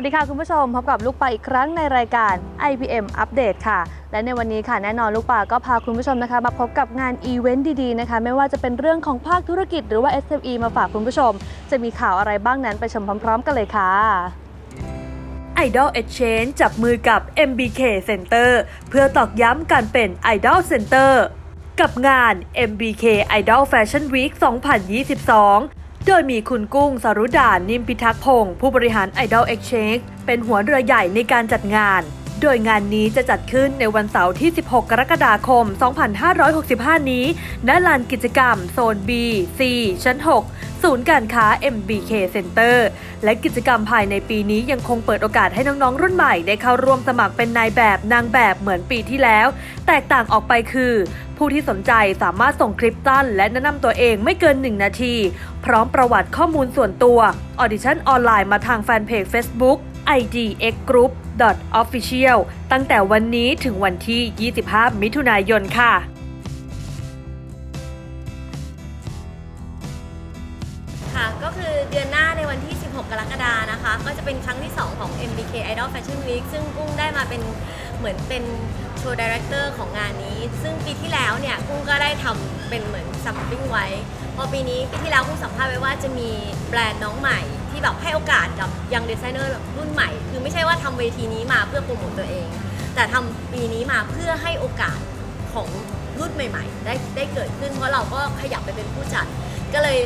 วัสดีค่ะคุณผู้ชมพบกับลูกปลาอีกครั้งในรายการ IPM อัปเดตค่ะ และในวันนี้ค่ะแน่นอนลูกปลาก็พาคุณผู้ชมนะคะ มาพบกับงานอีเวนต์ดีๆนะคะ ไม่ว่าจะเป็นเรื่องของภาคธุรกิจหรือว่า SME มาฝากคุณผู้ชม จะมีข่าวอะไรบ้างนั้นไปชมพร้อมๆ กันเลยค่ะ Idol Exchange จับมือกับ MBK Center เพื่อตอกย้ำการเป็น Idol Center กับงาน MBK Idol Fashion Week 2022 ดยมีคุณกุ้งสรุดา นิมพิทักษ์พงศ์ผู้บริหาร Idol Exchange เป็นหัวเรือใหญ่ในการจัดงาน โดยงานนี้จะจัดขึ้นในวันเสาร์ที่ 16 กรกฎาคม 2565 นี้ ณ ลานกิจกรรม โซน B C ชั้น 6 ศูนย์การค้า MBK Center และกิจกรรมภายในปีนี้ยังคงเปิดโอกาสให้น้องๆ รุ่นใหม่ได้เข้าร่วมสมัครเป็นนายแบบนางแบบเหมือนปีที่แล้ว แตกต่างออกไปคือ ผู้ที่สนใจสามารถส่งคลิปสั้นและแนะนำตัวเองไม่เกิน 1 นาที พร้อมประวัติข้อมูลส่วนตัวออดิชั่นออนไลน์มาทางแฟนเพจ Facebook idx group official ตั้งแต่วันนี้ถึงวันที่ 25 มิถุนายนค่ะค่ะ ก็คือเดือนหน้าในวันที่ 16 กรกฎานะคะ ก็จะเป็นครั้งที่ 2 ของ MBK Idol Fashion Week ซึ่งกุ้งได้มาเป็น เหมือนเป็นโชว์ดีเรคเตอร์ของงานนี้ ซึ่งปีที่แล้วเนี่ยกุ้งก็ได้ทำเป็นเหมือนซัมปิ้งไว้ พอปีนี้ปีที่แล้วกุ้งสัมภาษณ์ไว้ว่าจะมีแบรนด์น้องใหม่ ที่แบบให้โอกาสกับยังดีไซเนอร์แบบรุ่นใหม่ คือไม่ใช่ว่าทำเวทีนี้มาเพื่อโปรโมทตัวเอง แต่ทำปีนี้มาเพื่อให้โอกาสของรุ่นใหม่ ๆ ได้ได้เกิดขึ้นเพราะเราก็ขยับไปเป็นผู้จัด ก็เลย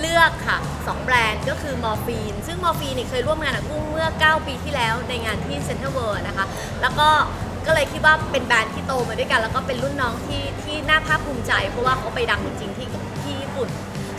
เลือกค่ะ 2 แบรนด์ก็คือมอร์ฟีน ซึ่งมอร์ฟีนเนี่ยเคยร่วมงานกับกุ้งเมื่อ 9 ปีที่แล้วในงานที่เซ็นทรัลเวิลด์นะคะ แล้วก็ก็เลยคิดว่าเป็นแบรนด์ที่โตมาด้วยกัน แล้วก็เป็นรุ่นน้องที่ที่น่าภาคภูมิใจ เพราะว่าเขาไปดังจริงๆที่ที่ญี่ปุ่น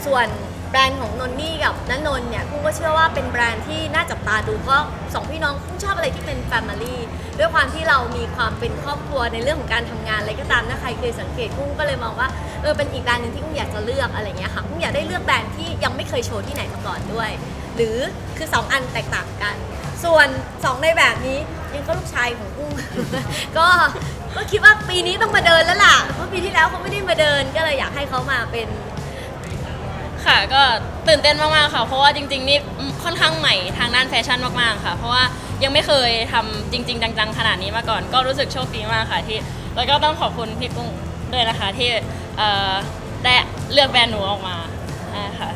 ส่วน แบรนด์ของนนนี่กับนันนนเนี่ยกุ้งก็เชื่อว่าเป็นแบรนด์ที่น่าจับตาดูเพราะสองพี่น้องกุ้งชอบอะไรที่เป็นแฟมิลี่ด้วยความที่เรามีความเป็นครอบครัวในเรื่องของการทำงานอะไรก็ตามถ้าใครเคยสังเกตกุ้งก็เลยมองว่าเออเป็นอีกแบรนด์หนึ่งที่กุ้งอยากจะเลือกอะไรเงี้ยค่ะกุ้งอยากได้เลือกแบรนด์ที่ยังไม่เคยโชว์ที่ไหนมาก่อนด้วย หรือคือ 2 อันแตกต่างกัน ส่วน 2 ในแบบนี้ยังก็ลูกชายของกุ้งก็ก็คิดว่าปีนี้ต้องมาเดินแล้วล่ะเพราะปีที่แล้วเขาไม่ได้มาเดินก็เลยอยากให้เขามาเป็น ค่ะก็ตื่นเต้นมากๆค่ะ เพราะว่าจริง ๆ นี่ค่อนข้างใหม่ทางด้านแฟชั่นมากๆค่ะ เพราะว่ายังไม่เคยทำจริง ๆ จังๆ ขนาดนี้มาก่อน ก็รู้สึกโชคดีมากค่ะที่แล้วก็ต้องขอบคุณพี่กุ้งด้วยนะคะที่ได้เลือกแบรนด์หนูออกมานะคะ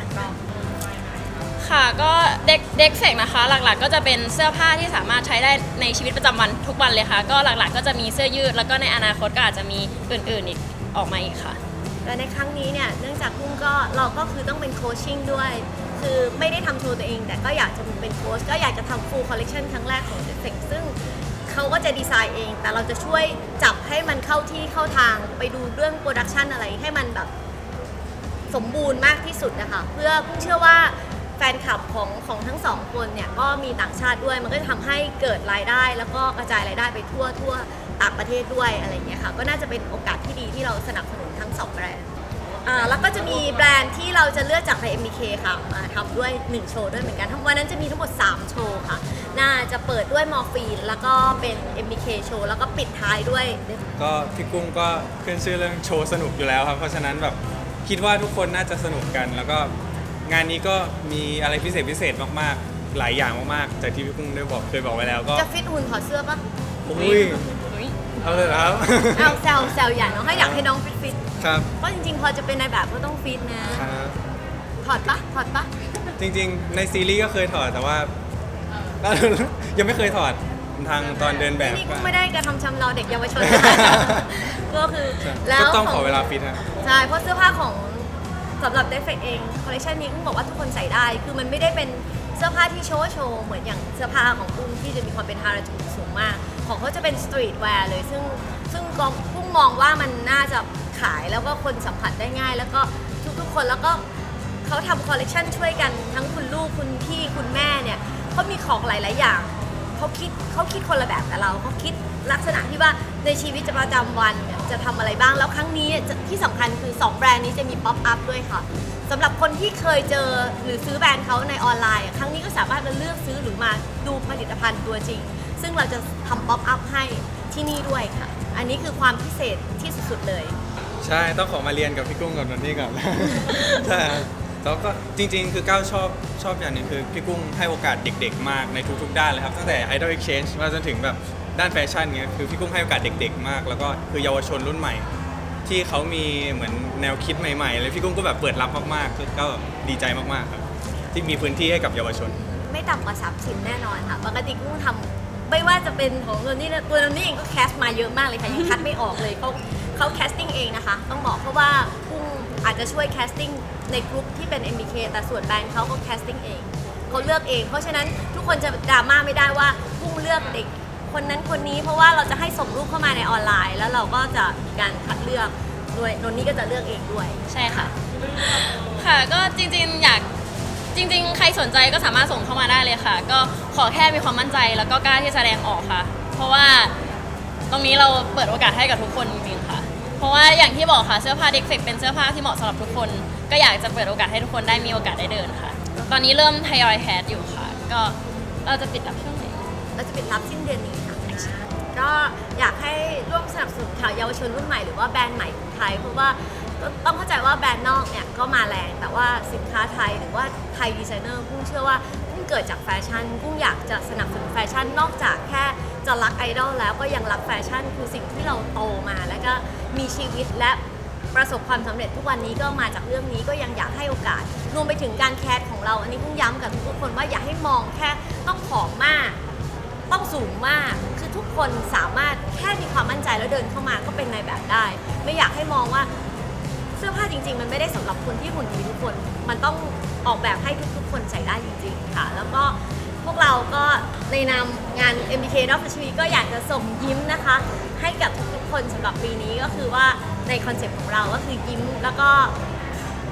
ค่ะก็เด็กเด็กเสกนะคะ หลักๆ ก็จะเป็นเสื้อผ้าที่สามารถใช้ได้ในชีวิตประจำวันทุกวันเลยค่ะ ก็หลักๆ ก็จะมีเสื้อยืดแล้วก็ในอนาคตก็อาจจะมีอื่นๆอีกออกมาอีกค่ะ และในครั้งนี้เนี่ยเนื่องจากกุ้งก็เราก็คือต้องเป็นโคชชิ่งด้วย คือไม่ได้ทำโชว์ตัวเอง แต่ก็อยากจะเป็นโค้ชก็อยากจะทำฟูลคอลเลคชันครั้งแรกของเซ็กซึ่งเขาก็จะดีไซน์เอง แต่เราจะช่วยจับให้มันเข้าที่เข้าทางไปดูเรื่องโปรดักชันอะไรให้มันแบบสมบูรณ์มากที่สุดนะคะ เพื่อกุ้งเชื่อว่าแฟนคลับของของทั้งสองคนเนี่ยก็มีต่างชาติด้วยมันก็จะทำให้เกิดรายได้ แล้วก็กระจายรายได้ไปทั่วทั่ว ต่างประเทศด้วยอะไรอย่างเงี้ยค่ะ ก็น่าจะเป็นโอกาสที่ดีที่เราสนับสนุนทั้งสองแบรนด์อ่าแล้วก็จะมีแบรนด์ที่เราจะเลือกจากใน MBK ค่ะมาทำด้วย 1 โชว์ด้วยเหมือนกัน ทั้งวันนั้นจะมีทั้งหมด 3 โชว์ค่ะ น่าจะเปิดด้วยมอร์ฟีน แล้วก็เป็น MBK โชว์ แล้วก็ปิดท้ายด้วย ก็พี่กุ้งก็ขึ้นชื่อเรื่องโชว์สนุกอยู่แล้วครับ เพราะฉะนั้นแบบคิดว่าทุกคนน่าจะสนุกกัน แล้วก็งานนี้ก็มีอะไรพิเศษพิเศษมากๆ หลายอย่างมากๆ จากที่พี่กุ้งได้บอกเคยบอกไว้แล้วก็จะฟิตหุ่นถอดเสื้อปะอุ้ย เอาเลยเหรอครับ เอาแซวแซวอย่าเนาะให้อยากให้น้องฟิตฟิตครับเพราะจริงๆ พอจะเป็นนายแบบก็ต้องฟิตนะ ครับถอดปะถอดปะจริงๆ ในซีรีส์ก็เคยถอดแต่ว่า ยังไม่เคยถอดทางตอนเดินแบบนี่ก็ไม่ได้กระทำชำเราเด็กเยาวชนก็คือใช่แล้วก็ต้องขอขเวลาฟิตฮะ ใช่เพราะเสื้อผ้าของสำหรับเดฟเฟกเองคอลเลคชันนี้กุ้งบอกว่าทุกคนใส่ได้ คือมันไม่ได้เป็นเสื้อผ้าที่โชว์โชว์เหมือนอย่างเสื้อผ้าของกุ้งที่จะมีความเป็นฮาราจูสูงมาก ของเขาจะเป็นสตรีทแวร์เลย ซึ่งซึ่งกองกุ้งมองว่ามันน่าจะขายแล้วก็คนสัมผัสได้ง่าย แล้วก็ทุกๆคนแล้วก็เขาทำคอลเลกชันช่วยกันทั้งคุณลูกคุณพี่คุณแม่เนี่ยเขามีของหลาย ๆ อย่าง เขาคิดเขาคิดคนละแบบกับเราเขาคิดลักษณะที่ว่าในชีวิตประจำวันเนี่ยจะทำอะไรบ้างแล้วครั้งนี้จะที่สำคัญคือ 2 แบรนด์นี้จะมีป๊อปอัพด้วยค่ะสำหรับคนที่เคยเจอหรือซื้อแบรนด์เขาในออนไลน์อะครั้งนี้ก็สามารถมาเลือกซื้อหรือมาดูผลิตภัณฑ์ตัวจริง ซึ่งเราจะทำป๊อปอัพให้ที่นี่ด้วยค่ะ อันนี้คือความพิเศษที่สุดๆเลย ใช่ต้องขอมาเรียนกับพี่กุ้งกับนนนี่ก่อน ใช่ครับ แล้วก็จริง ๆ คือก้าวชอบชอบอย่างหนึงคือพี่กุ้งให้โอกาสเด็ก ๆ มากในทุก ๆ ด้านเลยครับตั้งแต่ Idol Exchange มาจนถึงแบบด้านแฟชั่นเงี้ยคือพี่กุ้งให้โอกาสเด็ก ๆ มาก แล้วก็คือเยาวชนรุ่นใหม่ ที่เขามีเหมือนแนวคิดใหม่ๆเลยพี่กุ้งก็แบบเปิดรับมากๆคือก็ดีใจมากๆครับที่มีพื้นที่ให้กับเยาวชน ไม่ต่ำกว่า30แน่นอนค่ะ ปกติกุ้งทำไม่ว่าจะเป็นของตัวนี้ตัวนี้เองก็แคสต์มาเยอะมากเลยค่ะยังคัดไม่ออกเลยเขาเขาแคสติ้งเองนะคะ ต้องบอกเพราะว่ากุ้งอาจจะช่วยแคสติ้ง ในกลุ่มที่เป็น MBK แต่ส่วนแบรนด์เขาก็แคสติ้งเองเขาเลือกเอง เพราะฉะนั้นทุกคนจะดราม่าไม่ได้ว่ากุ้งเลือกเด็กคนนั้นคนนี้เพราะว่าเราจะให้ส่งรูปเข้ามาในออนไลน์ แล้วเราก็จะมีการคัดเลือกโดยนนนี่ก็จะเลือกเองด้วย ใช่ค่ะ ค่ะก็จริงๆอยากจริง ๆ ใครสนใจก็สามารถส่งเข้ามาได้เลยค่ะ ก็ขอแค่มีความมั่นใจแล้วก็กล้าที่แสดงออกค่ะ เพราะว่าตรงนี้เราเปิดโอกาสให้กับทุกคนจริงๆค่ะ เพราะว่าอย่างที่บอกค่ะเสื้อผ้าเด็กเฟกเป็นเสื้อผ้าที่เหมาะสำหรับทุกคน ก็อยากจะเปิดโอกาสให้ทุกคนได้มีโอกาสได้เดินค่ะ ตอนนี้เริ่มทยอยแคสอยู่ค่ะ ก็เราจะปิดรับช่วงไหน เราจะปิดรับสิ้นเดือนนี้ค่ะ ก็อยากให้ร่วมสนับสนุนค่ะเยาวชนรุ่นใหม่หรือว่าแบรนด์ใหม่ของไทย เพราะว่าต้องเข้าใจว่าแบรนด์นอกเนี่ยก็มาแรง แต่ว่าสินค้าไทยหรือว่าไทยดีไซเนอร์กุ้งเชื่อว่ากุ้งเกิดจากแฟชั่นกุ้งอยากจะสนับสนุนแฟชั่นนอกจากแค่จะรักไอดอลแล้วก็ยังรักแฟชั่นคือสิ่งที่เราโตมา แล้วก็มีชีวิตและ ประสบความสำเร็จทุกวันนี้ก็มาจากเรื่องนี้ก็ยังอยากให้โอกาส รวมไปถึงการแคสของเรา อันนี้กุ้งย้ำกับทุกคนว่าอย่าให้มองแค่ต้องผอมมาก ต้องสูงมาก คือทุกคนสามารถแค่มีความมั่นใจแล้วเดินเข้ามาก็เป็นนายแบบได้ ไม่อยากให้มองว่าเสื้อผ้าจริง ๆ มันไม่ได้สำหรับคนที่หุ่นดีทุกคน มันต้องออกแบบให้ทุกๆ คนใส่ได้จริง ๆ ค่ะ แล้วก็ พวกเราก็ในนามงาน MBK รอบพัชวีก็อยากจะส่งยิ้มนะคะ ให้กับทุกๆคนสำหรับปีนี้ก็คือว่าในคอนเซ็ปต์ของเราก็คือยิ้มแล้วก็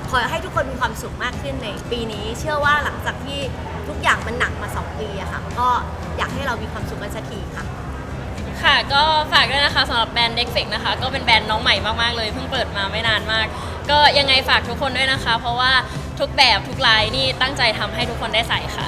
ขอให้ทุกคนมีความสุขมากขึ้นในปีนี้ เชื่อว่าหลังจากที่ทุกอย่างมันหนักมา 2 ปีอะค่ะ ก็อยากให้เรามีความสุขกันสักทีค่ะ ค่ะก็ฝากด้วยนะคะสำหรับแบรนด์เด็กเฟกนะคะ ก็เป็นแบรนด์น้องใหม่มากๆเลยเพิ่งเปิดมาไม่นานมาก ก็ยังไงฝากทุกคนด้วยนะคะ เพราะว่าทุกแบบทุกลายนี่ตั้งใจทำให้ทุกคนได้ใส่ค่ะ